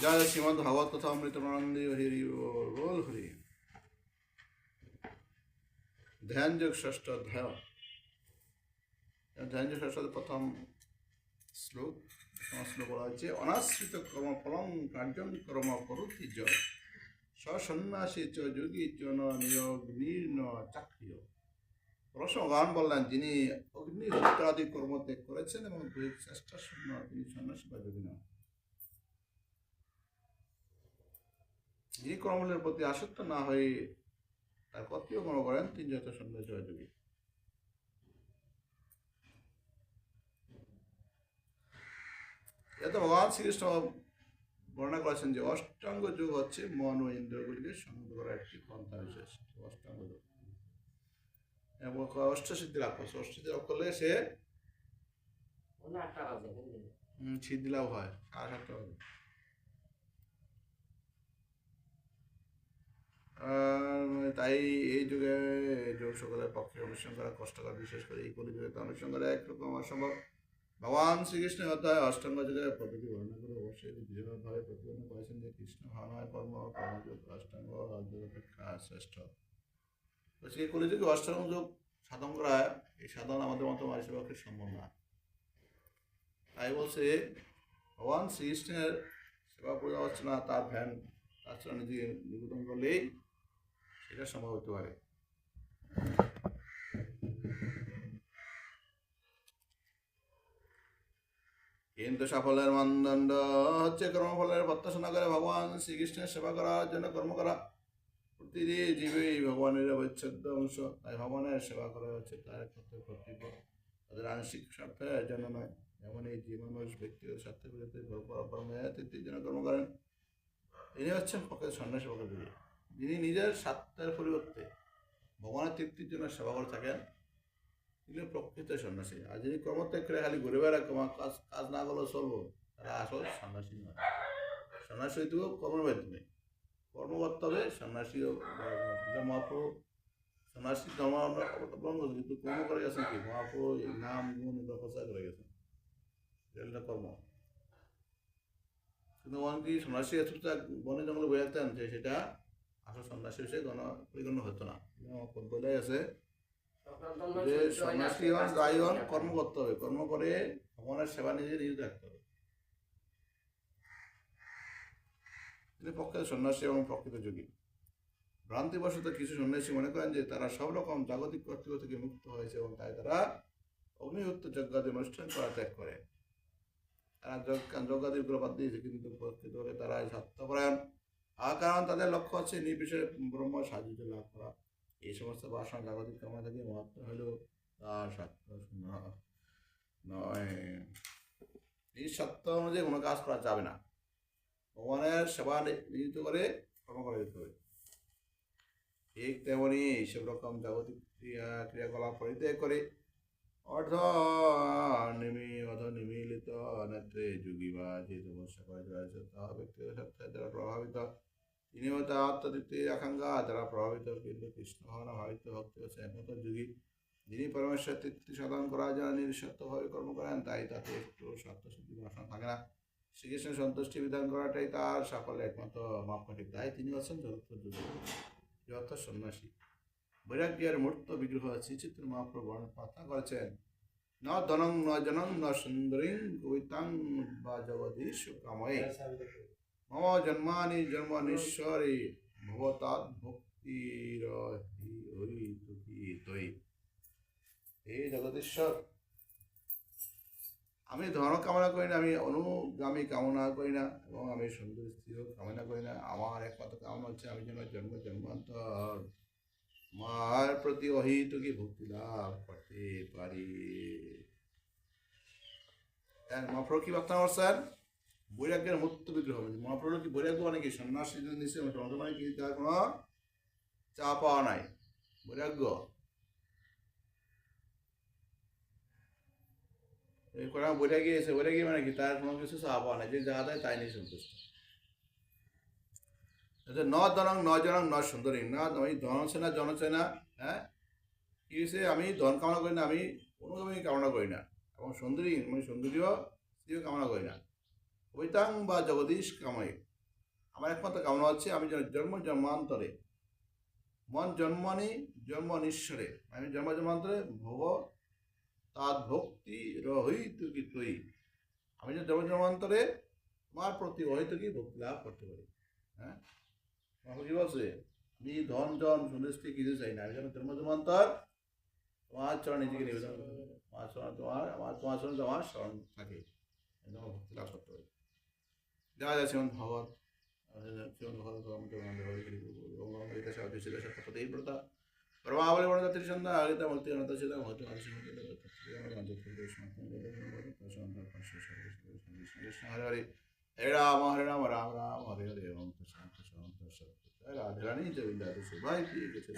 জয় শ্রীমদ ভাগবত তথা অমৃতমানন্দী হরি বল হরি। ধ্যান যোগ ষষ্ঠ অধ্যায়। ধ্যান যোগ ষষ্ঠ প্রথম শ্লোক শ্লোক বলা হচ্ছে অনাশ্রিত কর্ম ফলং কার্যং কর্ম করুতি জ সন্ন্যাসী চ, যোগী চ নিয়োগ নির্ণ চাকরিয় প্রশ্ন ভগবান বললেন, যিনি অগ্নিহোত্রাদি কর্ম ত্যাগ করেছেন এবং দৈহিক চেষ্টা শূন্য তিনি সন্ন্যাসী বা যোগী নন। যিনি কর্মলের প্রতি আসক্ত না হয়ে তার কর্তৃও কর্ম করেন তিনি যত সন্ন্যাসী বা যোগী এত ভগবান শ্রীকৃষ্ণ বর্ণনা করেছেন যে অষ্টাঙ্গ যোগ হচ্ছে মন ও ইন্দ্রগুলিকে সংযত করার একটি পন্থা বিশেষ অষ্টাঙ্গ যোগ। এবং অষ্টসিদ্ধি লাভ করছে? অষ্টসিদ্ধি লাভ করলে সে সিদ্ধি লাভ হয়। সাড়ে সাতটা হবে আর তাই এই যুগে যোগ সকলের পক্ষে অনুষ্ঠান করা কষ্টকর, বিশেষ করে এই তো অনুসরণ করা একরকম অসম্ভব। ভগবান শ্রীকৃষ্ণের অধ্যায় অষ্টম যুগের পদ্ধতি বর্ণনা করে অবশ্যই দৃঢ়ভাবে প্রতিপাদন করেছেন যে কৃষ্ণ ভাবনায় কর্ম কর্মযোগ অষ্টাঙ্গ অপেক্ষা শ্রেষ্ঠ। তো সেই কলিযুগে অষ্টাঙ্গ যোগ সাধন করা এই সাধন আমাদের মতো মানুষের পক্ষে সম্ভব না। তাই বলছে, ভগবান শ্রীকৃষ্ণের সেবা পূজা অর্চনা, তার ধ্যান, তার চরণে নিজেকে নিবেদন করলেই সেটা সম্ভব হতে পারে। কিন্তু সাফল্যের মানদণ্ড হচ্ছে কর্মফলের প্রত্যাশা করে ভগবান শ্রীকৃষ্ণের সেবা করার জন্য কর্ম করা। প্রতিটি জীবই ভগবানের অবিচ্ছেদ্য অংশ, তাই ভগবানের সেবা করা হচ্ছে তার একমাত্র কর্তব্য। তাদের আংশিক স্বার্থের জন্য নয়, যেমন এই যে মানুষ ব্যক্তিগত স্বার্থের বিরুদ্ধে কর্মের জন্য কর্ম করেন। তিনি হচ্ছেন পক্ষে সন্ন্যাসী পক্ষে যিনি নিজের স্বার্থের পরিবর্তে ভগবানের তৃপ্তির জন্য সেবা করে থাকেন, তিনি প্রকৃত সন্ন্যাসী। আর যিনি কর্মত্যাগ করে খালি ঘুরে বেড়া কমা কাজ কাজ না করলেও চলবো, তারা আসল সন্ন্যাসী নয়। সন্ন্যাসী হইতে হবে কর্মের মাধ্যমে কর্ম হবে সন্ন্যাসীও মহাপ্রভু, সন্ন্যাসী ধর্ম আমরা অবলম্বন কিন্তু কর্ম করে গেছেন কি? মহাপ্রভু নাম গুণ এগুলো প্রচার করে গেছেন। এটা কর্ম। কিন্তু অনেকে সন্ন্যাসী এতটা বনে জঙ্গলে বয়ে থাকতেন যে সেটা আসল সন্ন্যাসী হিসেবে গণ পরিগণ্য হতো না। বলে আছে। যে সন্ন্যাসী হন দায়ী হন কর্ম করতে হবে কর্ম করে ভগবানের সেবা নিজে নিজে রাখতে হবে তিনি পক্ষে সন্ন্যাসী এবং প্রকৃত যোগী। ভ্রান্তিবশত কিছু সন্ন্যাসী মনে করেন যে তারা সব রকম জাগতিক কর্তৃত্ব থেকে মুক্ত হয়েছে এবং তাই তারা অগ্নিহুত্ত যজ্ঞাদি অনুষ্ঠান করা ত্যাগ করে। তারা যজ্ঞ যজ্ঞাদিগুলো বাদ দিয়েছে কিন্তু প্রকৃতভাবে তারা স্বার্থপরায়ণ আর কারণ তাদের লক্ষ্য হচ্ছে নির্বিশেষে ব্রহ্ম সাহায্য লাভ করা। এই সমস্ত বাসনা জাগতিক কামনা থেকে মহাত্ম হলেও তার শূন্য, নয়। এই সত্য অনুযায়ী কোনো কাজ করা যাবে না। ভগবানের সেবা নিয়োজিত করে কর্ম করা যেতে হবে। ঠিক তেমনি এইসব রকম জাগতিক ক্রিয়া, ক্রিয়াকলাপ পরিত্যাগ করে অর্ধ নিমি অধ নিমিলিত নেত্রে যোগী বা যে তপস্যা করে রয়েছে তা ব্যক্তিগত স্বার্থের দ্বারা প্রভাবিত। তিনি হয়তো আত্মতৃপ্তির আকাঙ্ক্ষা দ্বারা প্রভাবিত, কিন্তু কৃষ্ণ ভাবনা ভাবিত ভক্তি হচ্ছে একমাত্র যোগী। যিনি পরমেশ্বর তৃপ্তি সাধন করার জন্য নিঃস্বার্থভাবে কর্ম করেন, তাই তাতে একটু স্বার্থসিদ্ধি বাসনা থাকে না। শ্রীকৃষ্ণের সন্তুষ্টি বিধান করাটাই তার সাফল্যের একমাত্র মাপকাঠি। তাই তিনি হচ্ছেন যথার্থ যোগী, যথার্থ সন্ন্যাসী। বৈরাগ্যের মূর্ত বিগ্রহ শ্রীচিত্র মহাপ্রভু প্রার্থনা করেছেন ন ধনং, ন জনং, ন সুন্দরীং কবিতাং বা জগদীশ কাময়ে। মম জন্মানি জন্ম নিশ্বরে ভবতাৎ ভক্তির হই তুকি তৈ। হে জগদীশ্বর, আমি ধন কামনা করি না, আমি অনুগামী কামনা করি না, এবং আমি সুন্দর স্ত্রীও কামনা করি না। আমার একমাত্র কামনা হচ্ছে, আমি যেন জন্ম জন্মান্তর। মার প্রতি অহিতুকি ভক্তি লাভ করতে পারি। মহাপ্রভু কি বার্তা আমার স্যার? বৈরাগ্যের মূর্ত বিগ্রহ। মানে মহাপ্রভু কি বৈরাগ্য মানে কি সন্ন্যাসী নিচ্ছে মানে কি তার কোনো চা পাওয়া নাই? বৈরাগ্য? বৈরাগী এসে বৈরাগী মানে কি? তার কোনো কিছু চা পাওয়া নাই। যে যা দেয় তাই নিয়ে সন্তুষ্ট। আচ্ছা, ন ধনং ন জনং ন সুন্দরী। না আমি ধন আছে না জন আছে না হ্যাঁ? কি হয়েছে আমি ধন কামনা করি না আমি অনুগামী কামনা করি না। এবং সুন্দরী মানে সুন্দরীও স্ত্রীও কামনা করি না। বৈতাং বা জগদীশ কামাই। আমার একমাত্র কামনা হচ্ছে আমি জন্ম জন্মান্তরে মন জন্মানি জন্ম নিঃস্বরে। আমি জন্ম জন্মান্তরে ভব তার ভক্তি রহিত কি তুই? আমি যেন জন্ম জন্মান্তরে তোমার প্রতি অহিত কি ভক্তি লাভ করতে পারি। হ্যাঁ? কি বলছে আমি ধন জন সুনিষ্টি কিছু চাই না আমি যেন জন্ম জন্মান্তর তোমার চরণ নিজেকে নিবেদন তোমার চরণ তোমার আমার তোমার চরণ তোমার স্মরণ থাকে ভক্তি লাভ করতে পারি যা যা শ্রীমন্ত ভগবত শ্রীমন্ত ভগবত পরমাবলি বড় জাতির সন্ধ্যা আগিতা মূর্তি অনন্ত ছিল হত হরি হরে হরে হরে রাম হরে রাম রাম রাম হরে হরে ওম শান্ত শান্ত সত্য রাধে রানী জয় বিন্দা সুভাই কি কিছু